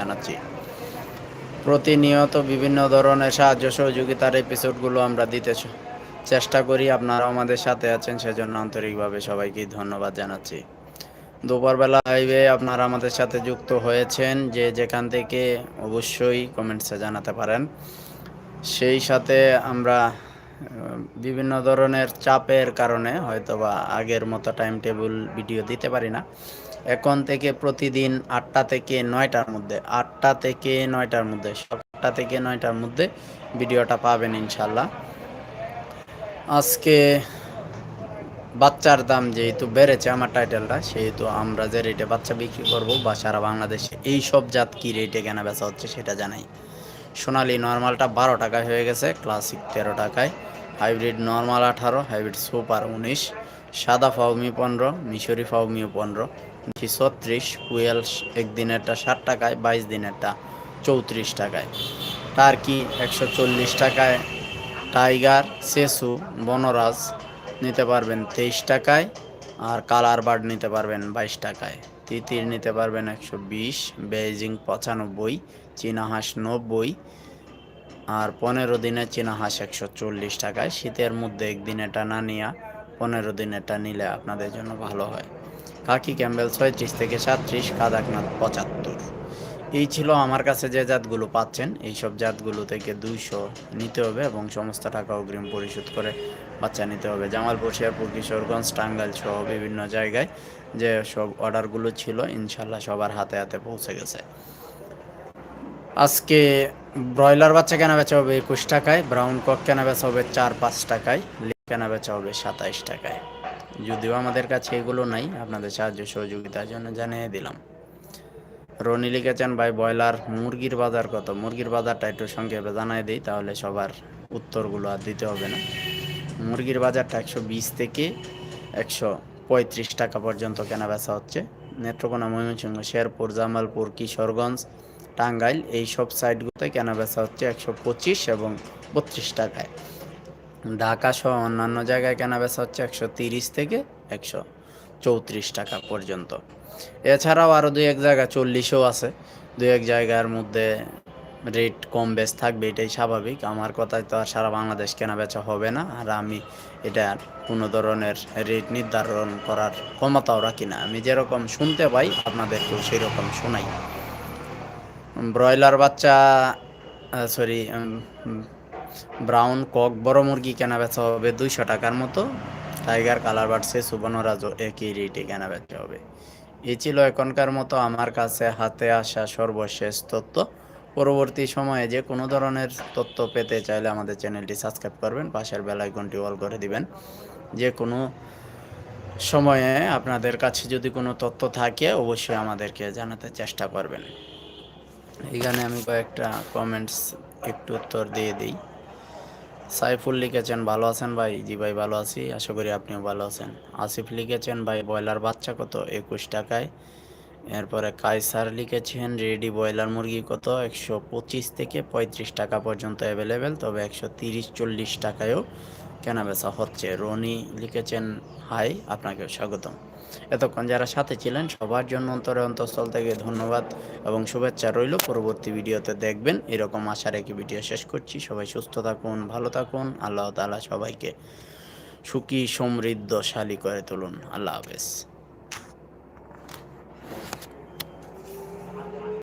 জানাচ্ছি। প্রতিনিয়ত বিভিন্ন ধরনের সাহায্য সহযোগিতার এপিসোডগুলো আমরা দিতে চেষ্টা করি। আপনারা আমাদের সাথে আছেন, সেজন্য আন্তরিকভাবে সবাইকে ধন্যবাদ জানাচ্ছি। দুপুরবেলা লাইভে আপনারা আমাদের সাথে যুক্ত হয়েছেন, যে যেখান থেকে অবশ্যই কমেন্টসে জানাতে পারেন। সেই সাথে আমরা বিভিন্ন ধরনের চাপের কারণে হয়তোবা আগের মতো টাইম টেবিল ভিডিও দিতে পারি না। এখন থেকে প্রতিদিন আটটা থেকে নয়টার মধ্যে, আটটা থেকে নয়টার মধ্যে, সাতটা থেকে নয়টার মধ্যে ভিডিওটা পাবেন ইনশাল্লাহ আজকে বাচ্চার দাম যেহেতু বেড়েছে আমার টাইটেলটা, সেহেতু আমরা যে রেটে বাচ্চা বিক্রি করব বা সারা বাংলাদেশে এই সব জাত কী রেটে কেনা বেচা হচ্ছে সেটা জানাই। সোনালি নর্মালটা বারো টাকায় হয়ে গেছে, ক্লাসিক তেরো টাকায়, হাইব্রিড নর্মাল আঠারো, হাইব্রিড সুপার উনিশ, সাদা ফাউমি পনেরো, মিশরি ফাউমিও পনেরো। নিশি ছত্রিশ কুয়েল একদিনেরটা ষাট টাকায়, বাইশ দিনেরটা চৌত্রিশ টাকায়। টার্কি একশো চল্লিশ টাকায়, টাইগার, সেসু, বনরাজ নিতে পারবেন তেইশ টাকায় আর কালার বার্ড নিতে পারবেন বাইশ টাকায়। তিতির নিতে পারবেন একশো বিশ বেজিং পঁচানব্বই চীনা হাঁস নব্বই আর পনেরো দিনের চীনা হাঁস একশো চল্লিশ টাকায়। শীতের মধ্যে একদিন এটা না নিয়া, পনেরো দিন এটা নিলে আপনাদের জন্য ভালো হয়। কাকি ক্যাম্বেল ছয়ত্রিশ থেকে সাতত্রিশ, কাদাকনাথ পঁচাত্তর। এই ছিল আমার কাছে যে জাতগুলো পাচ্ছেন এই সব জাতগুলো থেকে দুইশো নিতে হবে এবং সমস্ত টাকা অগ্রিম পরিশোধ করে বাচ্চা নিতে হবে। জামালপুর, শেরপুর, কিশোরগঞ্জ, টাঙ্গাইল সহ বিভিন্ন জায়গায় যে সব অর্ডারগুলো ছিল ইনশাল্লাহ সবার হাতে হাতে পৌঁছে গেছে। আজকে ব্রয়লার বাচ্চা কেনা বেচা হবে একুশ টাকায়, ব্রাউন কক কেনা বেচা হবে চার পাঁচ টাকায়, লিপ কেনা বেচা হবে সাতাইশ টাকায়। যদিও আমাদের কাছে এগুলো নাই, আপনাদের সাহায্য সহযোগিতার জন্য জানিয়ে দিলাম। রনি লিখেছেন, ভাই, ব্রয়লার মুরগির বাজার কত? মুরগির বাজারটা একটু সংক্ষেপে জানাই দিই, তাহলে সবার উত্তরগুলো আর দিতে হবে না। মুরগির বাজারটা একশো বিশ থেকে একশো পঁয়ত্রিশ টাকা পর্যন্ত কেনা বেচা হচ্ছে। নেত্রকোনা, ময়মনসিংহ, শেরপুর, জামালপুর, কিশোরগঞ্জ, টাঙ্গাইল, এই সব সাইটগুলোতে কেনা বেচা হচ্ছে একশো পঁচিশ এবং বত্রিশ টাকায়। ঢাকা সহ অন্যান্য জায়গায় কেনা বেচা হচ্ছে একশো তিরিশ থেকে একশো চৌত্রিশ টাকা পর্যন্ত। এছাড়াও আরও দুই এক জায়গা চল্লিশও আছে। দুই এক জায়গার মধ্যে রেট কম বেশ থাকবে, এটাই স্বাভাবিক। আমার কথায় তো আর সারা বাংলাদেশ কেনা বেচা হবে না, আর আমি এটা কোনো ধরনের রেট নির্ধারণ করার ক্ষমতাও রাখি না। আমি যেরকম শুনতে পাই, আপনাদেরকেও সেরকম শোনাই। ব্রয়লার বাচ্চা সরি ব্রাউন কক বড় মুরগি কেনা বেচা হবে দুইশো টাকার মতো। টাইগার, কালার বাড়ছে সুবর্ণরাজও একই রেটে কেনা বেচা হবে। এই ছিল এখনকার মতো আমার কাছে হাতে আসা সর্বশেষ তথ্য। পরবর্তী সময়ে যে কোনো ধরনের তথ্য পেতে চাইলে আমাদের চ্যানেলটি সাবস্ক্রাইব করবেন, পাশের বেল আইকনটি অল করে দিবেন। যে কোনো সময়ে আপনাদের কাছে যদি কোনো তথ্য থাকে, অবশ্যই আমাদেরকে জানাতে চেষ্টা করবেন। এখানে আমি কয়েকটা কমেন্টস একটু উত্তর দিয়ে দিই। সাইফুল লিখেছেন, ভালো আছেন ভাই? জি ভাই, ভালো আছি। আশা করি আপনিও ভালো আছেন। আসিফ লিখেছেন, ভাই, ব্রয়লার বাচ্চা কত? একুশ টাকায়। এরপরে কায়সার লিখেছেন, রেডি ব্রয়লার মুরগি কত? একশো পঁচিশ থেকে পঁয়ত্রিশ টাকা পর্যন্ত অ্যাভেলেবেল, তবে একশো তিরিশ, চল্লিশ টাকায়ও কেনা বেচা হচ্ছে। রনি লিখেছেন, হাই আপনাকে স্বাগতম। এতক্ষণ যারা সাথে ছিলেন, সবার জন্য অন্তরে অন্তঃস্থল থেকে ধন্যবাদ এবং শুভেচ্ছা রইল। পরবর্তী ভিডিওতে দেখবেন, এরকম আশা রেখে ভিডিও শেষ করছি। সবাই সুস্থ থাকুন, ভালো থাকুন। আল্লাহ তালা সবাইকে সুখী, সমৃদ্ধশালী করে তুলুন। আল্লাহ হাফেজ।